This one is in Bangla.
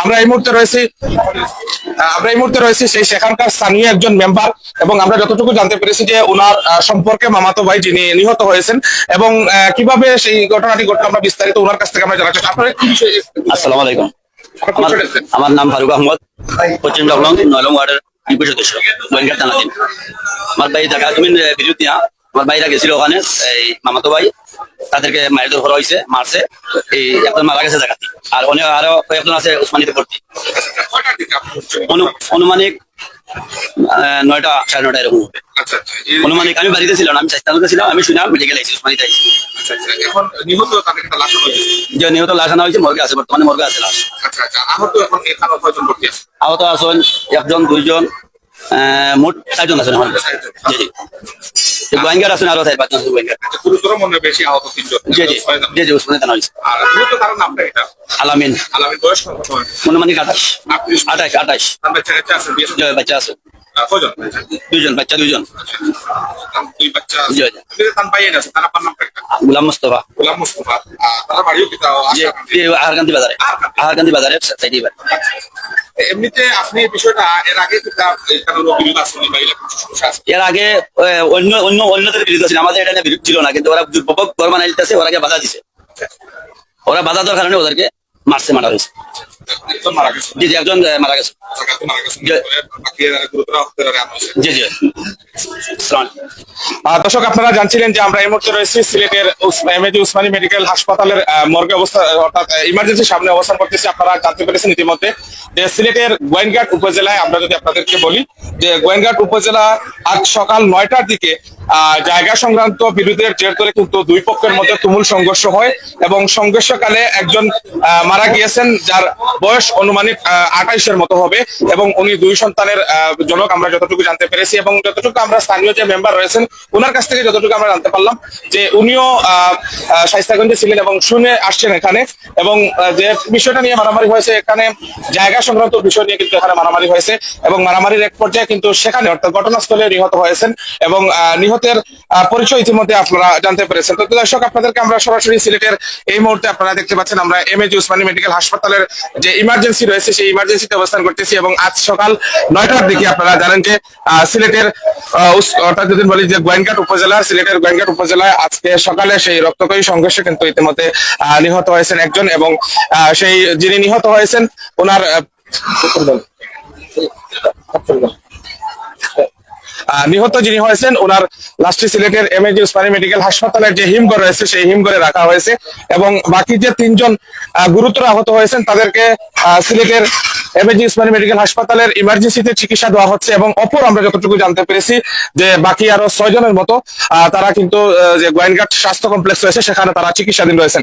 আমরা এই মুহূর্তে রয়েছি আমরা এই মুহূর্তে রয়েছি সেই সেখানকার স্থানীয় একজন মেম্বার এবং আমরা যতটুকু জানতে পেরেছি যে ওনার সম্পর্কে মামাতো ভাই যিনি নিহত হয়েছেন এবং কীভাবে সেই ঘটনাটি ঘটলো আমরা বিস্তারিত ওনার কাছ থেকে আমরা জানার চেষ্টা আপনারা কি আসসালামু আলাইকুম। আমার নাম ফারুক আহমদ পশ্চিম লখনৌ নয়লং ওয়ার্ডের ইউপি সদস্য গোয়েঙ্গার থানাধীন। আমার ভাই জমিন আহ, বিদ্যুৎ নিয়া আমার ভাইরা গেছিল ওখানে এই মামাতো ভাই তাদেরকে মায়ের ধরা হয়েছে মারছে। এই একজন মারা গেছে জায়গাতে আর অনেক আরও কয়েকজন আছে উসমানিতে ভর্তি। অনুমানিক নয়টা সাড়ে নয়টা এরকম হবে। আচ্ছা আচ্ছা। অনুমানিক আমি বাড়িতে ছিলাম আমি স্বাস্থ্য ছিলাম আমি শুনলাম মেডিকেল আইসি উসমানিতে আইসি নিহত লাশ যে নিহত লাশ আনা হয়েছে মর্গে আছে বর্তমানে মর্গে আছে লাশ। আচ্ছা আহত আছেন একজন দুইজন আহ, মোট চারজন আছেন এখন। গোয়েঙ্গার আছেন আরও চার পাঁচজন গোয়েঙ্গার আচ্ছা, গুরুতর মনে বেশি আহত তিনজন। জি জি। জি জি উসমানে হয়েছে। আর নিহত কারণ নামটা এটা? আলামিন। আলামের বয়স কত হবে? মনোমানিক আঠাশ। আঠাশ আঠাশ। বাচ্চা কাচ্চা আছে? বাচ্চা আছে। কয়জন বাচ্চা? দুইজন তার দুই বাচ্চা জি, জি। আপনি যে আছে তার আপনার নামটা একটা গুলাম মুস্তফা। গোলাম মুস্তফা। তার বাড়িও কি তাও আহারকান্দি বাজারে। সাইডে এমনিতে আপনি এই বিষয়টা এর আগে এর অন্য অন্য অন্যদের বিরুদ্ধে ছিল আমাদের এটা নিয়ে ছিল না কিন্তু ওরা ঘর বানাই ওরা বাধা দিছে। ওরা বাধা দেওয়ার কারণে ওদেরকে মারছে মারা হয়েছে। গেছে। জি জি একজন মারা গেছে। জি। জি। দর্শক, আপনারা জানছিলেন যে আমরা এই মুহূর্তে রয়েছি সিলেটের এমএজি উসমানী মেডিকেল হাসপাতালের মর্গে অবস্থা, অর্থাৎ ইমার্জেন্সি সামনে অবস্থান করতেছি। আপনারা জানতে পেরেছেন ইতিমধ্যে যে সিলেটের গোয়েনঘাট উপজেলায়, আমরা যদি আপনাদেরকে বলি যে গোয়েনঘাট উপজেলা আজ সকাল নয়টার দিকে জায়গা সংক্রান্ত বিরোধের জের ধরে কিন্তু দুই পক্ষের মধ্যে তুমুল সংঘর্ষ হয় এবং সংঘর্ষকালে একজন মারা গিয়েছেন যার বয়স অনুমানিক আঠাইশের মতো হবে এবং উনি দুই সন্তানের জনক, আমরা যতটুকু জানতে পেরেছি এবং যতটুকু আমরা স্থানীয় যে মেম্বার রয়েছেন ওনার কাছ থেকে যতটুকু আমরা জানতে পারলাম যে উনিও শাইস্তাগঞ্জে ছিলেন এবং শুনে আসছেন এখানে এবং যে বিষয়টা নিয়ে মারামারি হয়েছে, এখানে জায়গা সংক্রান্ত বিষয় নিয়ে কিন্তু এখানে মারামারি হয়েছে এবং মারামারির এক পর্যায়ে কিন্তু সেখানে অর্থাৎ ঘটনাস্থলে নিহত হয়েছেন এবং নিহতের পরিচয় ইতিমধ্যে আপনারা জানতে পেরেছেন। তো দর্শক, আপনাদেরকে আমরা সরাসরি সিলেটের এই মুহূর্তে আপনারা দেখতে পাচ্ছেন আমরা এম এজ উসমানী মেডিকেল হাসপাতালের যে ইমার্জেন্সি রয়েছে, সেই ইমার্জেন্সিতে অবস্থান করতেছি এবং আজ সকাল নয়টার দিকে আপনারা জানেন যে সিলেটের অর্থাৎ যদি বলি যে গোয়েনঘাট উপজেলা সিলেটের গোয়েনঘাট উপজেলায় আজকে সকালে সেই রক্তক্ষয়ী সংঘর্ষে কিন্তু ইতিমধ্যে নিহত হয়েছেন একজন এবং সেই যিনি নিহত হয়েছেন, ওনার নিহত যিনি হয়েছেন, ওনার লাস্টে সিলেটের এম এজি উসমানী মেডিকেল হাসপাতালের যে হিমঘর রয়েছে, সেই হিমঘরে রাখা হয়েছে এবং বাকি যে তিনজন গুরুতর আহত হয়েছেন, তাদেরকে সিলেটের এম এজি উসমানী মেডিকেল হাসপাতালের ইমার্জেন্সিতে চিকিৎসা দেওয়া হচ্ছে এবং অপর আমরা যতটুকু জানতে পেরেছি যে বাকি আরও ছয় জনের মতো তারা কিন্তু যে গোয়েনঘাট স্বাস্থ্য কমপ্লেক্স রয়েছে, সেখানে তারা চিকিৎসাধীন রয়েছেন।